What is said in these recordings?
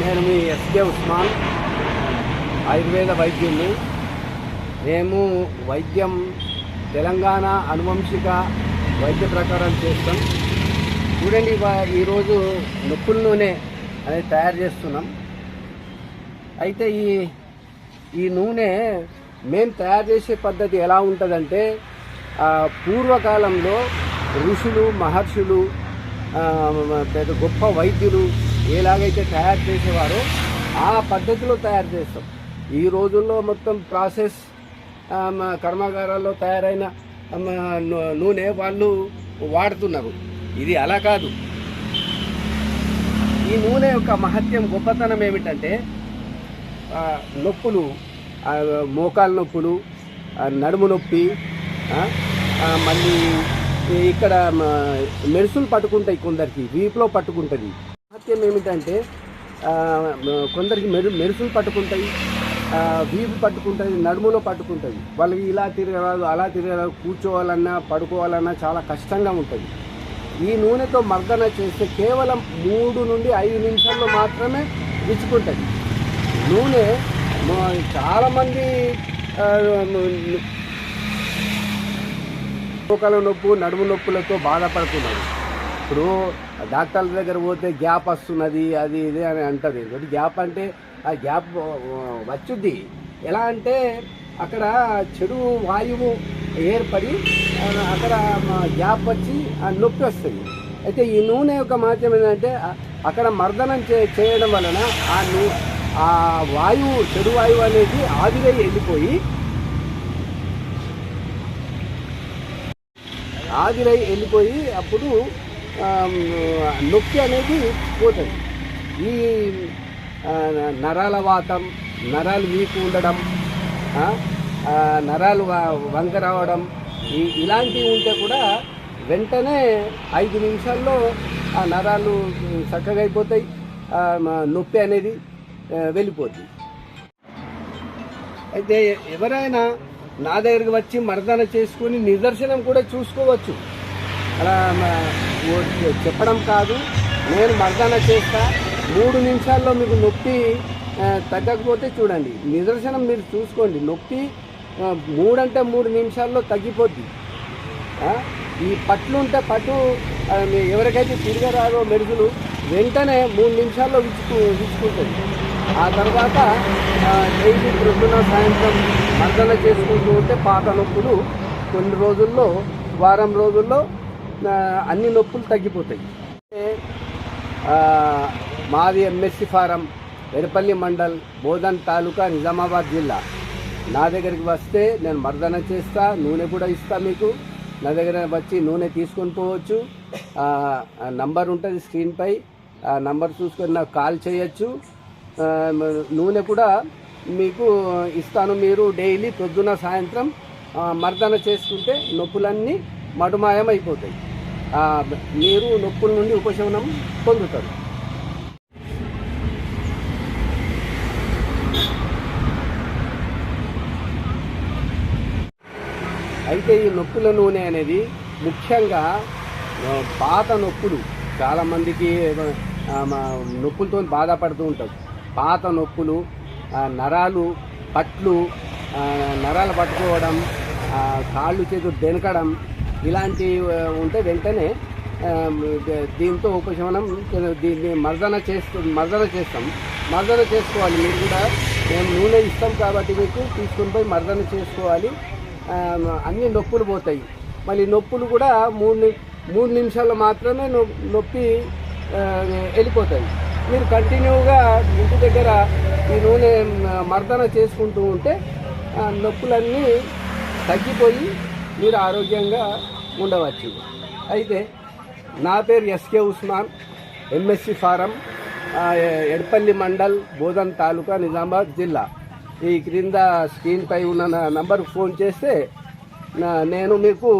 నేను మీ ఎస్కే ఉస్మాన్. ఆయుర్వేద వైద్యుని మేము వైద్యం తెలంగాణ అనువంశిక వైద్య ప్రకారం చేస్తాం. చూడండి ఈరోజు నొప్పుల నూనె అనేది తయారు చేస్తున్నాం. అయితే ఈ ఈ నూనె మేము తయారు చేసే పద్ధతి ఎలా ఉంటుందంటే పూర్వకాలంలో ఋషులు మహర్షులు పెద్ద గొప్ప వైద్యులు ఎలాగైతే తయారు చేసేవారో ఆ పద్ధతిలో తయారు చేస్తాం. ఈ రోజుల్లో మొత్తం ప్రాసెస్ కర్మాగారాల్లో తయారైన నూనె వాళ్ళు వాడుతున్నారు. ఇది అలా కాదు. ఈ నూనె యొక్క మహత్యం గొప్పతనం ఏమిటంటే నొప్పులు మోకాలు నొప్పులు నడుము నొప్పి మళ్ళీ ఇక్కడ మెడిసిన్ మెరుసులు పట్టుకుంటాయి కొందరికి వీపులో పట్టుకుంటుంది. మహత్యం ఏమిటంటే కొందరికి మెరు మెరుసులు పట్టుకుంటాయి వీపు పట్టుకుంటుంది నడుములో పట్టుకుంటుంది వాళ్ళకి ఇలా తిరగరాదు అలా తిరగరాదు కూర్చోవాలన్నా పడుకోవాలన్నా చాలా కష్టంగా ఉంటుంది. ఈ నూనెతో మర్దన చేస్తే కేవలం మూడు నుండి ఐదు నిమిషాల్లో మాత్రమే విచ్చుకుంటుంది. నూనె చాలామంది ఆ, మోకాల నొప్పు నడుము నొప్పులతో బాధపడుతున్నారు. ఇప్పుడు డాక్టర్ల దగ్గర పోతే గ్యాప్ వస్తున్నది అది ఇది అని అంటది. ఒకటి గ్యాప్ అంటే ఆ గ్యాప్ వచ్చుద్ది. ఎలా అంటే అక్కడ చెడు వాయువు ఏర్పడి అక్కడ గ్యాప్ వచ్చి ఆ నొప్పి వస్తుంది. అయితే ఈ నూనె యొక్క మహత్యం ఏంటంటే అక్కడ మర్దనం చే చేయడం వలన ఆ నూ ఆ వాయువు చెడు వాయువు అనేది ఆవిరై వెళ్ళిపోయి ఆవిరై వెళ్ళిపోయి అప్పుడు నొప్పి అనేది పోతుంది. ఈ నరాల వాతం నరాలు వీకు ఉండడం నరాలు వంక రావడం ఇలాంటివి ఉంటే కూడా వెంటనే ఐదు నిమిషాల్లో ఆ నరాలు చక్కగా అయిపోతాయి. నొప్పి అనేది వెళ్ళిపోతుంది అయితే ఎవరైనా నా దగ్గరికి వచ్చి మర్దన చేసుకుని నిదర్శనం కూడా చూసుకోవచ్చు. అలా చెప్పడం కాదు. నేను మర్దన చేస్తా. మూడు నిమిషాల్లో మీకు నొప్పి తగ్గకపోతే చూడండి. నిదర్శనం మీరు చూసుకోండి. నొప్పి మూడంటే మూడు నిమిషాల్లో తగ్గిపోద్ది. ఈ పట్లు ఉంటే పట్టు ఎవరికైతే తిరగరారో మెరుగులు వెంటనే మూడు నిమిషాల్లో విచ్చుకు విచ్చుకుంటుంది. ఆ తర్వాత డైలీ ప్రొద్దున సాయంత్రం మర్దన చేసుకుంటూ ఉంటే పాత నొప్పులు కొన్ని రోజుల్లో వారం రోజుల్లో అన్ని నొప్పులు తగ్గిపోతాయి. మాది ఎంఎస్సి ఫారం ఎడపల్లి మండల్ బోధన్ తాలూకా నిజామాబాద్ జిల్లా. నా దగ్గరికి వస్తే నేను మర్దన చేస్తా నూనె కూడా ఇస్తా మీకు. నా దగ్గర వచ్చి నూనె తీసుకొని పోవచ్చు. నంబర్ ఉంటుంది స్క్రీన్పై ఆ నంబర్ చూసుకొని నాకు కాల్ చేయొచ్చు. నూనె కూడా మీకు ఇస్తాను మీరు డైలీ పొద్దున సాయంత్రం. మర్దన చేసుకుంటే నొప్పులన్నీ మటుమాయం అయిపోతాయి మీరు నొప్పుల నుండి ఉపశమనం పొందుతారు. అయితే ఈ నొప్పుల నూనె అనేది ముఖ్యంగా పాత నొప్పులు చాలామందికి నొప్పులతో బాధపడుతూ ఉంటారు. పాత నొప్పులు నరాలు పట్లు నరాలు పట్టుకోవడం కాళ్ళు చేతులు దెనకడం ఇలాంటివి ఉంటే వెంటనే దీంతో ఉపశమనం దీన్ని మర్దన చేస్తు మర్దన చేస్తాం. మర్దన చేసుకోవాలి. మీరు కూడా మేము నూనె ఇస్తాం కాబట్టి మీకు తీసుకుని పోయి మర్దన చేసుకోవాలి. అన్ని నొప్పులు పోతాయి. మళ్ళీ నొప్పులు కూడా మూడు ని- మూడు నిమిషాల్లో మాత్రమే నొప్పి వెళ్ళిపోతాయి. మీరు కంటిన్యూగా ఇంటి దగ్గర ఈ నూనె మర్దన చేసుకుంటూ ఉంటే నొప్పులన్నీ తగ్గిపోయి మీరు ఆరోగ్యంగా ఉండవచ్చు. అయితే నా పేరు SK Usman MSC farm Edapalli mandal Bodhan taluka Nizamabad జిల్లా. ఈ క్రింద స్క్రీన్పై ఉన్న నా నంబర్కి ఫోన్ చేస్తే నా నేను మీకు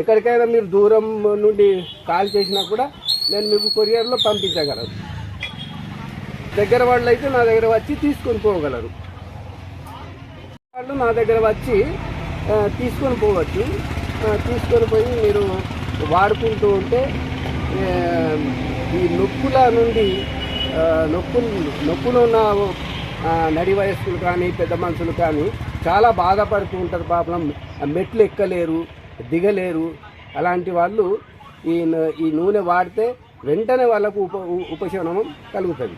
ఎక్కడికైనా మీరు దూరం నుండి కాల్ చేసినా కూడా నేను మీకు కొరియర్లో పంపించగలను. దగ్గర వాళ్ళు అయితే నా దగ్గర వచ్చి తీసుకొని పోగలరు. వాళ్ళు నా దగ్గర వచ్చి తీసుకొని పోవచ్చు. తీసుకొని పోయి మీరు వాడుకుంటూ ఉంటే ఈ నొప్పుల నుండి నొప్పులు నొప్పులు ఉన్న నడి వయస్సులు కానీ పెద్ద మనుషులు కానీ చాలా బాధపడుతూ ఉంటారు పాపం. మెట్లు ఎక్కలేరు దిగలేరు. అలాంటి వాళ్ళు ఈ న- ఈ నూనె వాడితే వెంటనే వాళ్ళకు ఉప ఉపశమనం కలుగుతుంది.